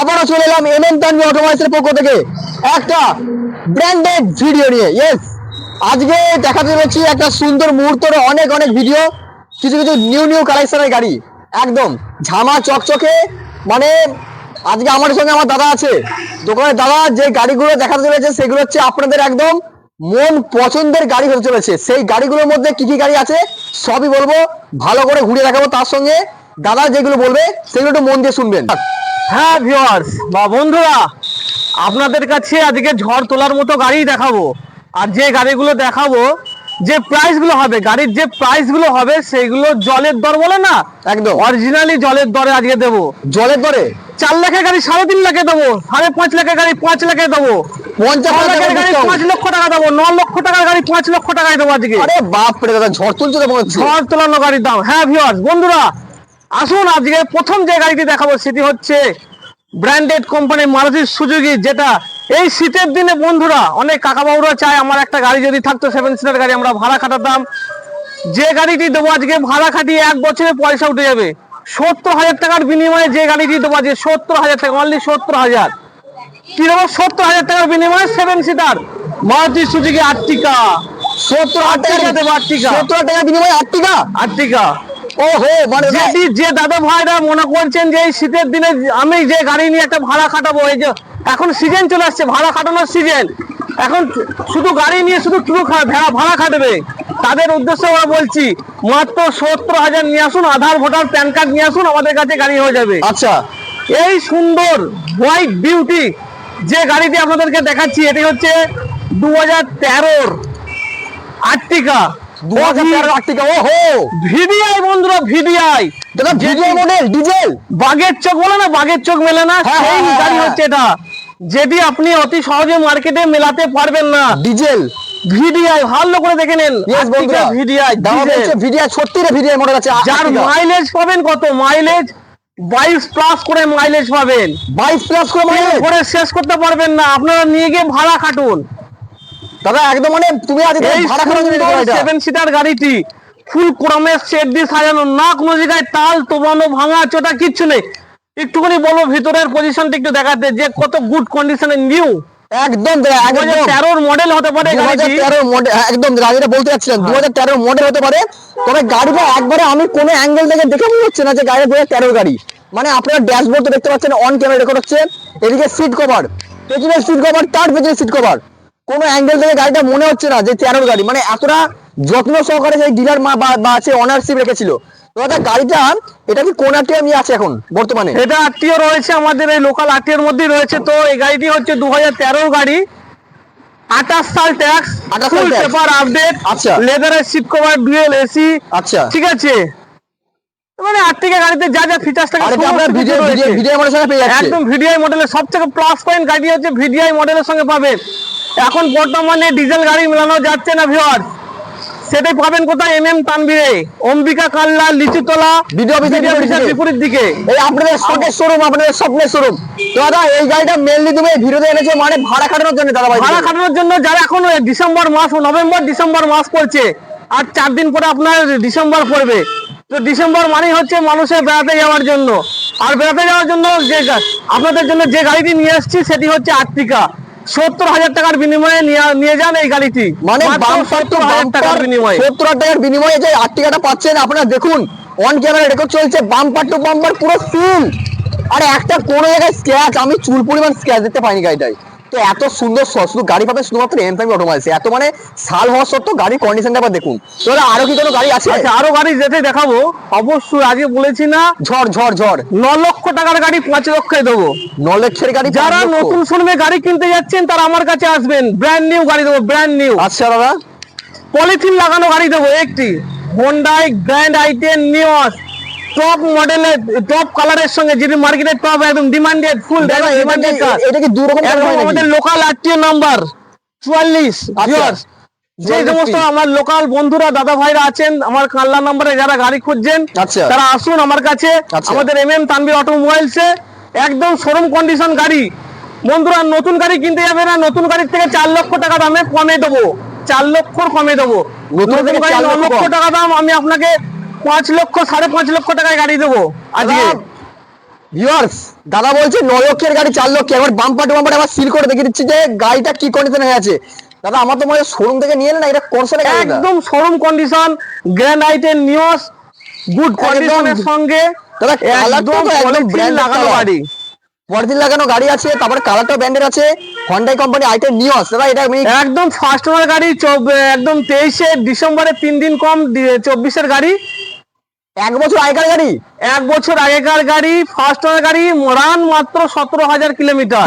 আবারও চলে এলাম এম এম তানভি পক্ষ থেকে। একটা ব্র্যান্ডেড ভিডিও নিয়ে ইয়েস আজকে দেখাতে চলেছি একটা সুন্দর মুহূর্তের অনেক অনেক ভিডিও কিছু কিছু নিউ নিউ কালেকশনের গাড়ি। একদম ঝামা চকচকে মানে আজকে আমার সঙ্গে আমার দাদা আছে। দোকানের দাদা যে গাড়িগুলো দেখাতে চলেছে, সেগুলো হচ্ছে আপনাদের একদম মন পছন্দের গাড়ি হতে চলেছে। সেই গাড়িগুলোর মধ্যে কি কি গাড়ি আছে, সবই বলব। ভালো করে ঘুরে দেখাবো তার সঙ্গে। দাদা যেগুলো বলবে সেগুলো একটু মন দিয়ে শুনবেন। হ্যাঁ ভিউয়ার্স বা বন্ধুরা আপনাদের কাছে আজকে ঝড় তোলার মতো গাড়ি দেখাবো। আর যে গাড়িগুলো দেখাবো যে প্রাইসগুলো হবে গাড়ির যে প্রাইসগুলো হবে সেইগুলো জলের দর বলে না? একদম। অরিজিনালি জলের দরে আজকে দেবো। জলের দরে? চার লাখের গাড়ি সাড়ে তিন লাখে দেবো সাড়ে পাঁচ লাখের গাড়ি পাঁচ লাখে দেবো। পঞ্চাশ লাখের গাড়ি পাঁচ লক্ষ টাকা দেবো ন লক্ষ টাকার গাড়ি পাঁচ লক্ষ টাকায় দেবো আজকে। আরে বাপ রে দাদা ঝড় তুলছে ঝড় তোলানো গাড়ির দাম। হ্যাঁ বন্ধুরা আসুন আজকে প্রথম যে গাড়িটি দেখাবো সেটি হচ্ছে ব্র্যান্ডেড কোম্পানি মারুতি সুজুকি যেটা এই শীতের দিনে বন্ধুরা অনেক কাকাবাবুরা চায় আমার একটা গাড়ি যদি থাকতো সেভেন সিটার গাড়ি আমরা ভাড়া খাটাতাম। যে গাড়িটি দেবো আজকে ভাড়া খাটিয়ে এক বছরে পয়সা উঠে যাবে। সত্তর হাজার টাকার বিনিময়ে যে গাড়িটি দেবো আজকে সত্তর হাজার টাকা অনলি সত্তর হাজার। কি দেবো? সত্তর হাজার টাকার বিনিময়ে seven seater Maruti Suzuki Ertiga সত্তর হাজার টাকা দেবো আর্টিকা সত্তর হাজার টাকা বিনিময়ে আট টাকা আর্টিকা ও হো মানে যে দাদা ভাইরা মনে করছেন যে এই শীতের দিনে আমি যে গাড়ি নিয়ে একটা ভাড়া খাটাবো এই যে এখন সিজন চলে আসছে ভাড়া খাটানোর সিজন এখন শুধু গাড়ি নিয়ে শুধু ভাড়া ভাড়া খাটবে। তাদের উদ্দেশ্যে আমরা বলছি মাত্র সত্তর হাজার নিয়ে আসুন আধার ভোটার প্যান কার্ড নিয়ে আসুন আমাদের কাছে গাড়ি হয়ে যাবে। আচ্ছা। এই সুন্দর হোয়াইট বিউটি যে গাড়িটি আপনাদেরকে দেখাচ্ছি এটি হচ্ছে দু হাজার তেরোর আর্টিকা দু হাজার ও হো ভিডিআই বন্ধুরা ভিডিআই। Model diesel. চোখ বলে না চোখ মেলে না? হ্যাঁ, সেই হ্যাঁ, গাড়ি হ্যাঁ। হচ্ছে এটা। যেটি আপনি অতি সহজে মার্কেটে মেলাতে পারবেন না ডিজেল। ভিডিআই ভালো করে দেখে নেন। ভিডিআই দাম হচ্ছে রে ভিডিও মডেল আছে যার মাইলেজ পাবেন কত? মাইলেজ বাইশ প্লাস করে মাইলেজ পাবেন। বাইশ প্লাস করে মানে ভরে শেষ করতে পারবেন না। আপনারা নিয়ে গিয়ে ভাড়া খাটুন। দাদা একদম মানে তুমি এই ভাড়া করে সেভেন সিটার গাড়িটি ফুল ক্রমের সেট দিয়ে সাজানো না কোনো জায়গায় তাল তোবানো ভাঙা চোটা কিচ্ছু নেই। একটুখানি বলো ভিতরের পজিশনটা একটু দেখাতে যে কত গুড কন্ডিশনে নিউ একদম তেরোর মডেল হতে পারে দু হাজার গাড়িটি তেরো মডেল একদম গাড়িটা বলতে যাচ্ছিলাম দু হাজার তেরো মডেল হতে পারে তবে গাড়িটা একবারে আমি কোনো অ্যাঙ্গেল থেকে দেখে মনে হচ্ছে না যে গাড়িটা দু হাজার তেরো গাড়ি। মানে আপনারা ড্যাশবোর্ড তো দেখতে পাচ্ছেন অন ক্যামেরা রেকর্ড হচ্ছে এদিকে সিট কভার পেছনে সিট কভার তার পেছনে সিট কভার কোনো অ্যাঙ্গেল থেকে গাড়িটা মনে হচ্ছে না যে তেরোর গাড়ি। মানে এতটা যত্ন সহকারে সেই ডিলার মা বা আছে অনারশিপ রেখেছিল। দাদা গাড়িটা এটা কি কোন আটটি আমি আছে এখন বর্তমানে? এটা আত্মীয় রয়েছে আমাদের এই লোকাল আত্মীয়র মধ্যেই রয়েছে। তো এই গাড়িটি হচ্ছে দু হাজার গাড়ি। আঠাশ সাল ট্যাক্স 28 সাল ফুল পেপার আপডেট আচ্ছা। লেদারের সিট কভার ডুয়েল এসি আচ্ছা। ঠিক আছে? মানে আর্টিকা গাড়িতে যা যা ফিচার্স থাকে আর আপনার ভিডিও ভিডিও সঙ্গে পেয়ে যাচ্ছে। একদম ভিডিআই মডেলের সব থেকে প্লাস পয়েন্ট গাড়ি হচ্ছে ভিডিআই মডেলের সঙ্গে পাবেন এখন বর্তমানে ডিজেল গাড়ি মেলানো যাচ্ছে না ভিওর সেটাই পাবেন কোথায়? এম এম তানবিরে অম্বিকা কাল্লা লিচুতলা ভিডিও অফিসের বিপরীতে। দিকে। এই আপনাদের শখের শোরুম আপনাদের স্বপ্নের শোরুম দাদা এই গাড়িটা মেনলি তুমি ভিডিওতে এনেছো মানে ভাড়া খাটানোর জন্য দাদা ভাই। ভাড়া খাটানোর জন্য যারা এখন ডিসেম্বর মাস নভেম্বর ডিসেম্বর মাস পড়ছে আর চার দিন পরে আপনার ডিসেম্বর পড়বে। তো ডিসেম্বর মানেই হচ্ছে মানুষের বেড়াতে যাওয়ার জন্য। আর বেড়াতে যাওয়ার জন্য যে আপনাদের জন্য যে গাড়িটি নিয়ে আসছি সেটি হচ্ছে আর্টিকা। সত্তর হাজার টাকার বিনিময়ে নিয়ে- যান এই গাড়িটি। মানে সত্তর হাজার টাকার বিনিময়ে। সত্তর হাজার টাকার বিনিময়ে যে আর্টিকাটা টাকাটা পাচ্ছেন আপনারা দেখুন অন ক্যামেরা রেকর্ড চলছে বাম্পার টু বাম্পার পুরো ফুল আর একটা কোনো জায়গায় স্ক্র্যাচ আমি চুল পরিমাণ স্ক্র্যাচ দেখতে পাইনি গাড়িটায়। তো এত সুন্দর শুধু গাড়ি পাবেন শুধুমাত্র এম ফাইভ অটোমাইজ এত মানে সাল হওয়া সত্ত্বেও গাড়ির কন্ডিশনটা আবার দেখুন। তো আরও কি কোনো গাড়ি আছে? আচ্ছা আরও গাড়ি যেতে দেখাবো। অবশ্যই আগে বলেছি না। ঝড় ঝড় ঝড়। ন লক্ষ টাকার গাড়ি পাঁচ লক্ষে দেবো। ন লক্ষের গাড়ি যারা নতুন শোরুমে গাড়ি কিনতে যাচ্ছেন তারা আমার কাছে আসবেন। ব্র্যান্ড নিউ গাড়ি দেবো ব্র্যান্ড নিউ আচ্ছা দাদা। পলিথিন লাগানো গাড়ি দেবো একটি। Hyundai Grand i ten Nios top মডেলের টপ কালারের সঙ্গে যেটি মার্কেটের টপ একদম ডিমান্ডেড ফুল ডিমান্ডেড কি এটা কি দু রকম? আমাদের লোকাল আত্মীয় নাম্বার চুয়াল্লিশ আচ্ছা। যে সমস্ত আমার লোকাল বন্ধুরা দাদা ভাইরা আছেন আমার কাল্লা নাম্বারে যারা গাড়ি খুঁজছেন আচ্ছা। তারা আসুন আমার কাছে আচ্ছা। আমাদের এম এম তানবির অটোমোবাইলসে একদম শোরুম কন্ডিশন গাড়ি বন্ধুরা নতুন গাড়ি কিনতে যাবে না নতুন গাড়ির থেকে চার লক্ষ টাকা দামে কমে দেবো চার লক্ষর কমে দেবো নতুন গাড়ি লক্ষ লক্ষ টাকা দাম আমি আপনাকে পাঁচ লক্ষ সাড়ে পাঁচ লক্ষ টাকায় গাড়ি দেবো আজকে। দাদা, ভিউয়ার্স দাদা বলছে ন লক্ষের গাড়ি চার লক্ষ এবার বাম্পার টু বাম্পার আবার সিল করে দেখে দিচ্ছি যে গাড়িটা কি কন্ডিশনে হয়ে আছে। দাদা আমার তো মনে শোরুম থেকে নিয়ে না এটা করছে একদম showroom condition Grand i ten Nios good কন্ডিশনের সঙ্গে দাদা, একদম লাগানো। গাড়ি। পরদিন লাগানো গাড়ি আছে তারপরে কালারটা ব্র্যান্ডের আছে। হন্ডাই কোম্পানি আইটেন নিউস দাদা এটা একদম ফার্স্ট ওনার গাড়ি একদম তেইশে ডিসেম্বরে তিন দিন কম চব্বিশের গাড়ি। এক বছর আগেকার গাড়ি? এক বছর আগেকার গাড়ি ফার্স্ট ওনার গাড়ি রান মাত্র সতেরো হাজার কিলোমিটার।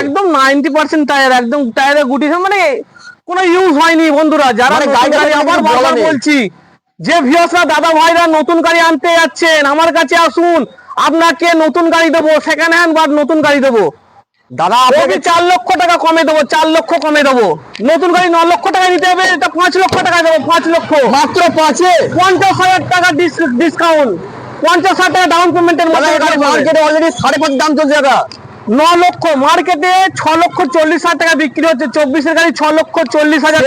একদম নাইনটি পার্সেন্ট টায়ার একদম টায়ারে গুটি মানে কোনো ইউজ হয়নি বন্ধুরা যারা মানে গাড়ি আবার বলছি যে ভিওসরা দাদা ভাইরা নতুন গাড়ি আনতে যাচ্ছেন আমার কাছে আসুন আপনাকে নতুন গাড়ি দেবো সেকেন্ড হ্যান্ড বা নতুন গাড়ি দেবো। দাদা আপনাকে চার লক্ষ টাকা কমে দেবো চার লক্ষ কমে দেবো। নতুন গাড়ি ন লক্ষ টাকা দিতে হবে এটা পাঁচ লক্ষ টাকা দেবো পাঁচ লক্ষ। মাত্র পাঁচে পঞ্চাশ হাজার টাকা ডিসকাউন্ট পঞ্চাশ হাজার টাকা ডাউন পেমেন্টের। মার্কেটে অলরেডি সাড়ে পাঁচ দাম চলছে দাদা। ন লক্ষ মার্কেটে ছ লক্ষ চল্লিশ হাজার টাকা বিক্রি হচ্ছে চব্বিশের গাড়ি ছ লক্ষ চল্লিশ হাজার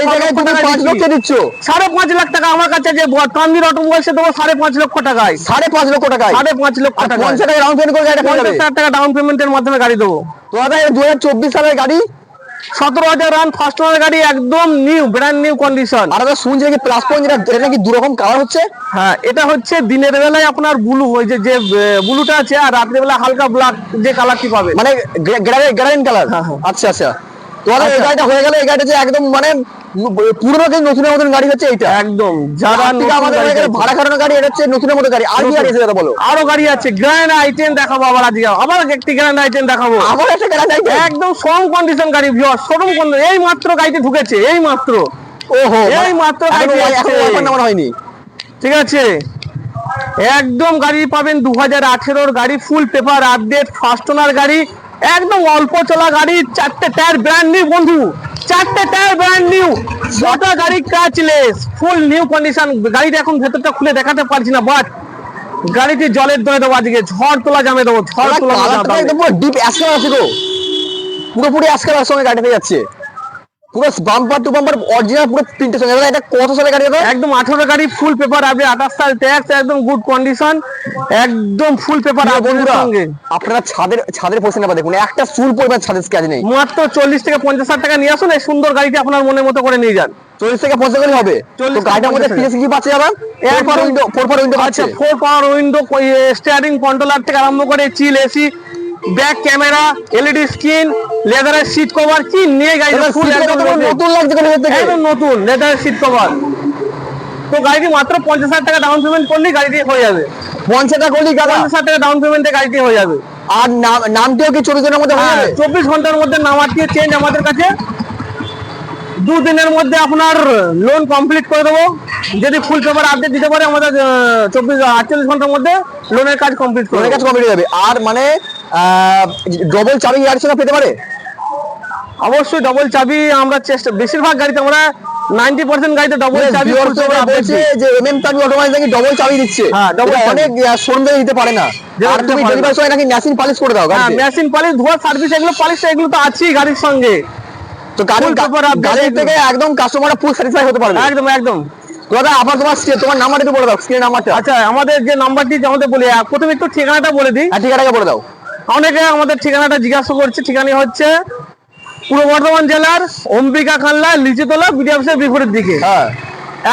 পাঁচ লক্ষ দিচ্ছ? সাড়ে পাঁচ লাখ টাকা আমার কাছে যে তানভীর অটোমোবাইলসে দেবো সাড়ে পাঁচ লক্ষ টাকায়। সাড়ে পাঁচ লক্ষ টাকায়? সাড়ে পাঁচ লক্ষ টাকা পঞ্চাশ টাকা ডাউন পেমেন্ট করে পঞ্চাশ হাজার টাকা ডাউন পেমেন্টের মাধ্যমে গাড়ি দেবো। তো দাদা দু হাজার চব্বিশ সালের গাড়ি সতেরো হাজার রান ফার্স্ট ওনার গাড়ি একদম নিউ ব্র্যান্ড নিউ কন্ডিশন আর শুনছি নাকি প্লাস পয়েন্ট যেটা এটা নাকি দু রকম কালার হচ্ছে? হ্যাঁ এটা হচ্ছে দিনের বেলায় আপনার ব্লু ওই যে যে ব্লুটা আছে আর রাত্রে বেলা হালকা ব্ল্যাক যে কালারটি পাবে। মানে কালার হ্যাঁ, হ্যাঁ। আচ্ছা আচ্ছা। তো এই আচ্ছা। গাড়িটা হয়ে গেল এই গাড়িটা যে একদম মানে পুরোনো কিন্তু নতুনের মতন গাড়ি হচ্ছে এইটা। একদম যারা আমাদের। ভাড়া খাটানো গাড়ি এটা হচ্ছে নতুনের মতো গাড়ি। আর কি গাড়ি আছে দাদা বলো? আরও গাড়ি আছে গ্র্যান্ড আইটেম দেখাবো আবার আজকে। আবার একটি গ্র্যান্ড আইটেম দেখাবো। আবার একটা গাড়ি আছে একদম শোরুম কন্ডিশন গাড়ি ভিউয়ার শোরুম কন্ডিশন এই মাত্র গাড়িটি ঢুকেছে এই মাত্র। ওহো এই মাত্র গাড়ি এখনও হয়নি। ঠিক আছে? একদম গাড়ি পাবেন দু হাজার আঠেরোর গাড়ি full paper update first owner গাড়ি। একদম অল্প চলা গাড়ি চারটে টায়ার ব্র্যান্ড নিউ বন্ধু চারটে টায়ার ব্র্যান্ড নিউ গোটা গাড়ি ক্রাচলেস ফুল নিউ কন্ডিশন গাড়িটা এখন ভেতরটা খুলে দেখাতে পারছি না বাট গাড়িটি জলের দমে দেবো আজকে ঝড় তোলা জামে দেবো ঝড় তোলা ডিপ অ্যাশ আছে গো। পুরোপুরি অ্যাশ কালার সঙ্গে গাড়িতে পেয়ে যাচ্ছে। পুরো বাম্পার টু বাম্পার অরিজিনাল পুরো প্রিন্টের সঙ্গে দাদা এটা কত সালের গাড়ি দাদা একদম আঠারো গাড়ি ফুল পেপার আপনি আঠাশ সাল ট্যাক্স একদম গুড কন্ডিশন একদম ফুল পেপার বন্ধুরা আপনারা ছাদের ছাদের পোর্শন নেবা দেখুন একটা চুল পরিমাণ ছাদের নেই। মাত্র চল্লিশ থেকে পঞ্চাশ হাজার টাকা নিয়ে আসুন এই সুন্দর গাড়িটি আপনার মনের মতো করে নিয়ে যান। চল্লিশ থেকে পঞ্চাশ করে হবে। 40 তো গাড়িটার মধ্যে 50 ফিচার্স কি পাচ্ছে যাবেন এরপর এরপর window four four window four power window steering controller থেকে আরম্ভ করে chill AC back camera LED screen লেদারের সিট কভার কি নিয়ে গাড়ি ফুল নতুন লাগছে থেকে? একদম নতুন লেদারের সিট কভার তো গাড়িটি মাত্র পঞ্চাশ হাজার টাকা ডাউন পেমেন্ট করলেই গাড়িটি হয়ে যাবে। পঞ্চাশ টাকা করলি পঞ্চাশ হাজার টাকা ডাউন পেমেন্টে গাড়িটি হয়ে যাবে। আর নামটিও কি চব্বিশ দিনের মধ্যে হয়ে হ্যাঁ যাবে? চব্বিশ ঘণ্টার মধ্যে নামার চেঞ্জ আমাদের কাছে। দুদিনের মধ্যে আপনার লোন কমপ্লিট করে দেবো। যদি ফুল পেপার আপডেট দিতে পারে আমাদের চব্বিশ আটচল্লিশ ঘণ্টার মধ্যে লোনের কাজ কমপ্লিট করে দেবো। কাছে যাবে। আর মানে ডবল চাবি সঙ্গে পেতে পারে? অবশ্যই ডবল চাবি আমরা চেষ্টা বেশিরভাগ গাড়িতে আমরা নাইনটি পার্সেন্ট গাড়িতে ডবল চাবি Viewers full paper রা update বলছে দিই। যে এমএম তানভি অটোমাইজ নাকি ডবল চাবি দিচ্ছে। হ্যাঁ, double অনেক শোরুম থেকে দিতে পারে না। আর তুমি ডেলিভারি সময় নাকি মেশিন পালিশ করে দাও হ্যাঁ মেশিন পালিশ ধোয়া সার্ভিস এগুলো পালিশ এগুলো তো আছেই গাড়ির সঙ্গে। তো গাড়ির গাড়ির থেকে একদম কাস্টমাররা ফুল স্যাটিসফাই হতে পারবে। একদম একদম। দাদা আবার তোমার তোমার নাম্বারটা বলে দাও স্ক্রিন নাম্বারটা আচ্ছা আমাদের যে নাম্বারটি আমাদের বলি প্রথমে একটু ঠিকানাটা বলে দিই। হ্যাঁ ঠিকানাটা বলে দাও। অনেকে আমাদের ঠিকানাটা জিজ্ঞাসা করছে ঠিকানা হচ্ছে পূর্ব বর্ধমান জেলার অম্বিকা খাল্লা লিচুতলা বিডি অফিসের বিপরীত দিকে। হ্যাঁ।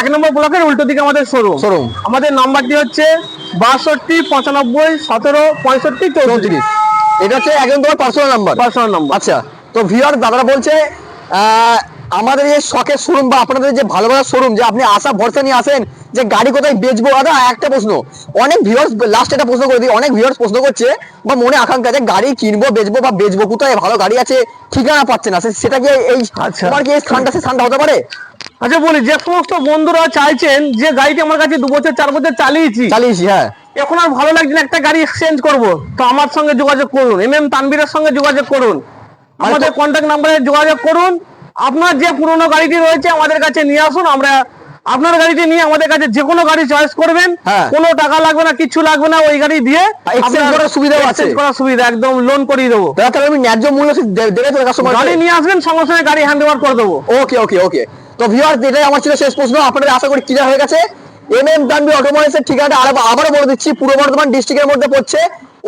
এক নম্বর ব্লকের উল্টো দিকে আমাদের শোরুম। শোরুম। আমাদের নাম্বারটি হচ্ছে বাষট্টি পঁচানব্বই সতেরো পঁয়ষট্টি চৌত্রিশ। চৌত্রিশ। এটা হচ্ছে একদম তোমার পার্সোনাল নাম্বার পার্সোনাল নাম্বার আচ্ছা তো ভিওর দাদারা বলছে আমাদের এই শখের শোরুম বা আপনাদের যে ভালো ভালো শোরুম যে আপনি আশা ভরসা নিয়ে আসেন যে গাড়ি কোথায় বেচবো? দাদা একটা প্রশ্ন। অনেক ভিউয়ার্স লাস্ট একটা প্রশ্ন করে দিই। অনেক ভিউয়ার্স প্রশ্ন করছে বা মনে আকাঙ্ক্ষা যে গাড়ি কিনবো বেচবো বা বেচবো কোথায়? ভালো গাড়ি আছে ঠিকানা পাচ্ছে না। সেটা কি এই আচ্ছা। তোমার কি এই স্থানটা সে স্থানটা হতে পারে? আচ্ছা বলি যে সমস্ত বন্ধুরা চাইছেন যে গাড়িটি আমার কাছে দু বছর চার বছর চালিয়েছি চালিয়েছি হ্যাঁ। এখন আর ভালো লাগছে না একটা গাড়ি এক্সচেঞ্জ করব। তো আমার সঙ্গে যোগাযোগ করুন এম এম তানবীরের সঙ্গে যোগাযোগ করুন। আমাদের কন্ট্যাক্ট নাম্বারে যোগাযোগ করুন। আপনার যে পুরনো গাড়িটি রয়েছে আমাদের কাছে নিয়ে আসুন আমরা আপনার গাড়িটি নিয়ে আমাদের কাছে যে কোনো গাড়ি চয়েস করবেন। হ্যাঁ। কোনো টাকা লাগবে না কিছু লাগবে না ওই গাড়ি দিয়ে করার সুবিধাও আছে। করার সুবিধা একদম লোন করিয়ে দেবো। তাহলে আমি ন্যায্য মূল্য সে দেবে তো কাস্টমার গাড়ি নিয়ে আসবেন সঙ্গে সঙ্গে গাড়ি হ্যান্ড ওভার করে দেবো। ওকে ওকে ওকে তো এটাই আমার ছিল শেষ প্রশ্ন। আপনাদের আশা করি ক্লিয়ার হয়ে গেছে। এম এম অটোমোবাইলসের ঠিকানাটা আবারও বলে দিচ্ছি পূর্ব বর্ধমান ডিস্ট্রিক্টের মধ্যে পড়ছে।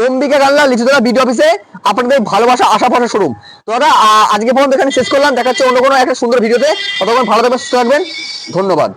অম্বিকা গাল্লা লিচুতলা বিডি অফিসে আপনাদের ভালোবাসা আশা পাশা শোরুম। তো দাদা আজকে পর্যন্ত এখানে শেষ করলাম। দেখাচ্ছে অন্য কোনো একটা সুন্দর ভিডিওতে। ততক্ষণ ভালো থাকবেন সুস্থ থাকবেন। ধন্যবাদ।